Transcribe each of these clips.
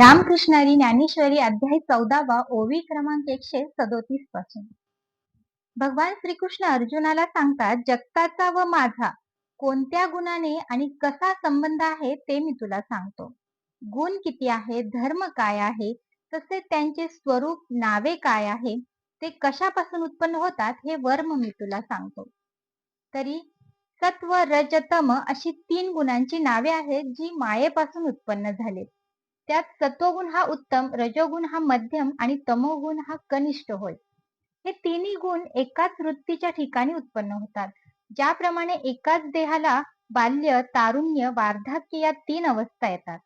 रामकृष्णारी ज्ञानेश्वरी अध्याय चौदावा ओवी क्रमांक एकशे सदोतीसपासून. भगवान श्रीकृष्ण अर्जुनाला सांगतात जगताचा व माझा कोणत्या गुणाने आणि कसा संबंध आहे ते मी तुला सांगतो. गुण किती आहे धर्म काय आहे तसे त्यांचे स्वरूप नावे काय आहे ते कशापासून उत्पन्न होतात हे वर्म मी तुला सांगतो. तरी सत्व रजतम अशी तीन गुणांची नावे आहेत जी मायेपासून उत्पन्न झाले त्यात सत्वगुण हा उत्तम रजोगुण हा मध्यम आणि तमोगुण हा कनिष्ठ होय. हे तिन्ही गुण एकाच वृत्तीच्या ठिकाणी उत्पन्न होतात. ज्याप्रमाणे एकाच देहाला बाल्य तारुण्य वार्धक्य या तीन अवस्था येतात.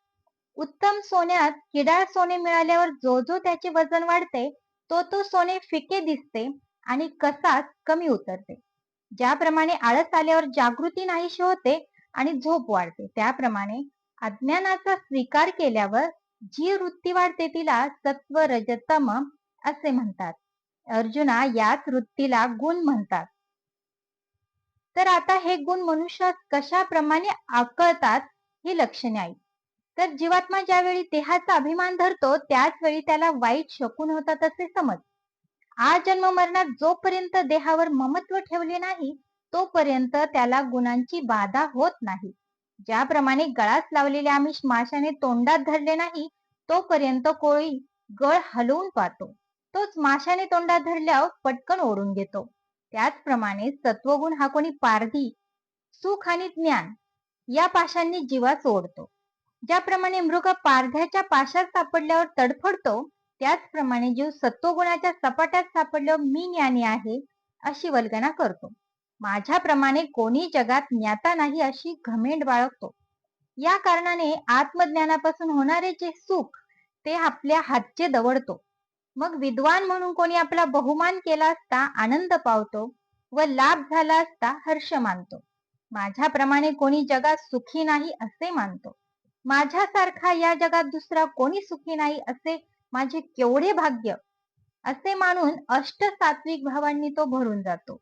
उत्तम सोन्यात किडाळ सोने मिळाल्यावर जो जो त्याचे वजन वाढते तो तो सोने फिके दिसते आणि कसाच कमी उतरते. ज्याप्रमाणे आळस आल्यावर जागृती नाहीशी होते आणि झोप वाढते. त्याप्रमाणे अज्ञानाचा स्वीकार केल्यावर जी वृत्ती वाढते तिला सत्व रजतम असे म्हणतात. अर्जुना याच वृत्तीला गुण म्हणतात. तर आता हे गुण मनुष्यात कशाप्रमाणे आकळतात ही लक्षणे आहेत. तर जीवात्मा ज्यावेळी देहाचा अभिमान धरतो त्याच वेळी त्याला वाईट शकून होतात असे समज. आ जन्म मरणात जोपर्यंत देहावर ममत्व ठेवले नाही तोपर्यंत त्याला गुणांची बाधा होत नाही. ज्याप्रमाणे गळात लावलेले आमिष माशाने तोंडात धरले नाही तोपर्यंत कोळी गळ हलवून पाहतो. तोच माशाने तोंडात धरल्यावर पटकन ओढून घेतो. त्याचप्रमाणे सत्वगुण हा कोणी पारधी सुख आणि ज्ञान या पाशांनी जीवा ओढतो. ज्याप्रमाणे मृग पारध्याच्या पाशात सापडल्यावर तडफडतो त्याचप्रमाणे जीव सत्वगुणाच्या सपाट्यात सापडल्यावर मी ज्ञानी आहे अशी वल्गना करतो. माझ्याप्रमाणे कोणी जगात ज्ञाता नाही अशी घमेंड बाळगतो. या कारणाने आत्मज्ञानापासून होणारे जे सुख ते आपल्या हातचे दवडतो. मग विद्वान म्हणून कोणी आपला बहुमान केला असता आनंद पावतो व लाभ झाला असता हर्ष मानतो. माझ्याप्रमाणे कोणी जगात सुखी नाही असे मानतो. माझ्यासारखा या जगात दुसरा कोणी सुखी नाही असे माझे केवढे भाग्य? असे मानून अष्ट सात्विक भावांनी तो भरून जातो.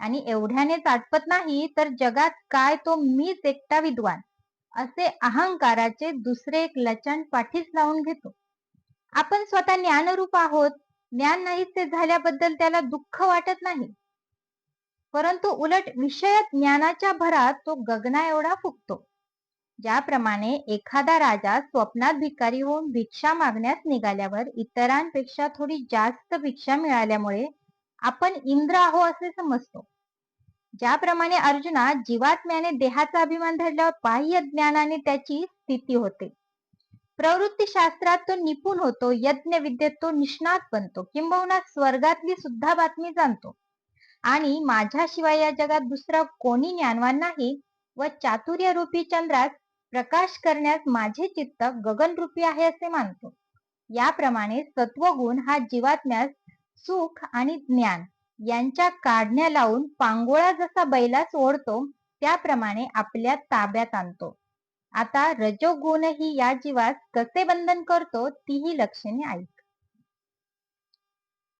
आणि एवढ्याने आटपत नाही तर जगात काय तो मीच एकटा विद्वान? असे अहंकाराचे दुसरे एक लचण पाठीस लावून घेतो. आपण स्वतः ज्ञानरूप आहोत. ज्ञान नाहीसे झाल्याबद्दल त्याला दुःख वाटत नाही. परंतु उलट विषयात ज्ञानाच्या भरात तो गगना एवढा फुकतो ज्याप्रमाणे एखादा राजा स्वप्नात भिकारी होऊन भिक्षा मागण्यास निघाल्यावर इतरांपेक्षा थोडी जास्त भिक्षा मिळाल्यामुळे आपण इंद्र आहो असे समजतो. ज्याप्रमाणे अर्जुना जीवात्म्याने देहाचा अभिमान धरल्यावर बाह्य ज्ञानाने त्याची स्थिती होते. प्रवृत्ती शास्त्रात तो निपुण होतो यज्ञ विद्येत तो निष्णात बनतो किंबहुना स्वर्गातली सुद्धा बातमी जाणतो. आणि माझ्याशिवाय या जगात दुसरा कोणी ज्ञानवान नाही व चातुर्य रूपी चंद्रात प्रकाश करण्यास माझे चित्त गगनरूपी आहे असे मानतो. याप्रमाणे सत्वगुण हा जीवात्म्यास सुख आणि ज्ञान यांच्या काढण्या लावून पांगोळा जसा बैलास ओढतो त्याप्रमाणे आपल्या ताब्यात आणतो. आता रजोगुणही या जीवास कसे बंधन करतो तीही लक्षणे ऐक.